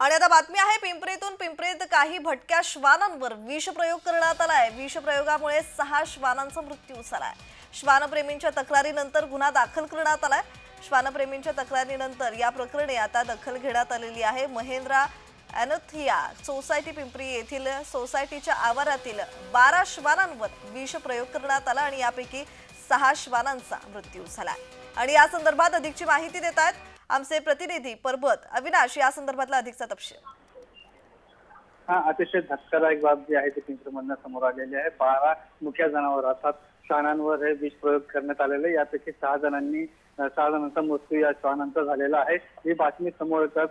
आणि आता बातमी आहे पिंपरीतून पिंपरीत काही भटक्या श्वानांवर विषप्रयोग करण्यात आलाय. विषप्रयोगामुळे सहा श्वानांचा मृत्यू झालाय. श्वानप्रेमींच्या तक्रारीनंतर गुन्हा दाखल करण्यात आलाय. श्वानप्रेमींच्या तक्रारीनंतर या प्रकरणी आता दखल घेण्यात आलेली आहे. महेंद्रा अनथिया सोसायटी पिंपरी येथील सोसायटीच्या आवारातील बारा श्वानांवर विषप्रयोग करण्यात आला आणि यापैकी सहा श्वानांचा मृत्यू झाला आणि या संदर्भात अधिकची माहिती देत आहेत आमचे प्रतिनिधी परबत अविनाश या संदर्भातला अधिकचा तपशील. हा अतिशय धक्कादायक बाब जी आहे ती पिंपरीमधनं समोर आलेली आहे. बारा मुख्य जनावर अर्थात श्वानांवर हे विष प्रयोग करण्यात आलेले आहे. यापैकी सहा जणांनी सहा जणांचा मृत्यू या श्वानांचा झालेला आहे. ही बातमी समोर येताच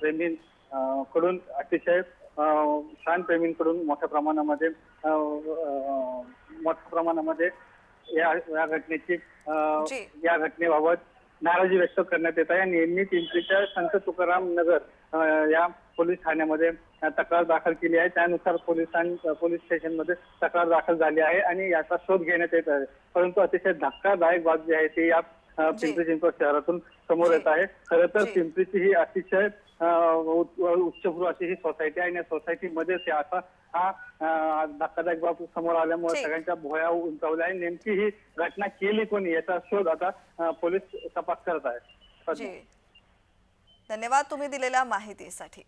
प्रेमी अं, कडून अतिशय अं, श्वानप्रेमींकडून मोठ्या प्रमाणामध्ये अं, अं, मोठ्या प्रमाणामध्ये या या घटनेची अं, जी. या घटनेबाबत नाराजी व्यक्त करण्यात येत आहे आणि यांनी पिंपरीच्या संत तुकाराम नगर अं, या पोलीस ठाण्यामध्ये अं, तक्रार दाखल केली आहे त्यानुसार पोलिसां पोलीस स्टेशनमध्ये तक्रार दाखल झाली आहे आणि याचा शोध घेण्यात येत आहे परंतु अतिशय धक्कादायक बाब जी आहे ती या. पिंपरी चिंचवड शहरातून समोर. येत आहे खरं तर. पिंपरीची ही अतिशय उच्चभ्रू अशी ही सोसायटी आहे आणि या सोसायटीमध्येच हे असा हा धक्कादायक बाब समोर आल्यामुळे. सगळ्यांच्या भोया उंचावल्या आहे नेमकी ही घटना केली कोणी याचा शोध आता पोलीस तपास करत आहे जी धन्यवाद तुम्ही दिलेल्या माहितीसाठी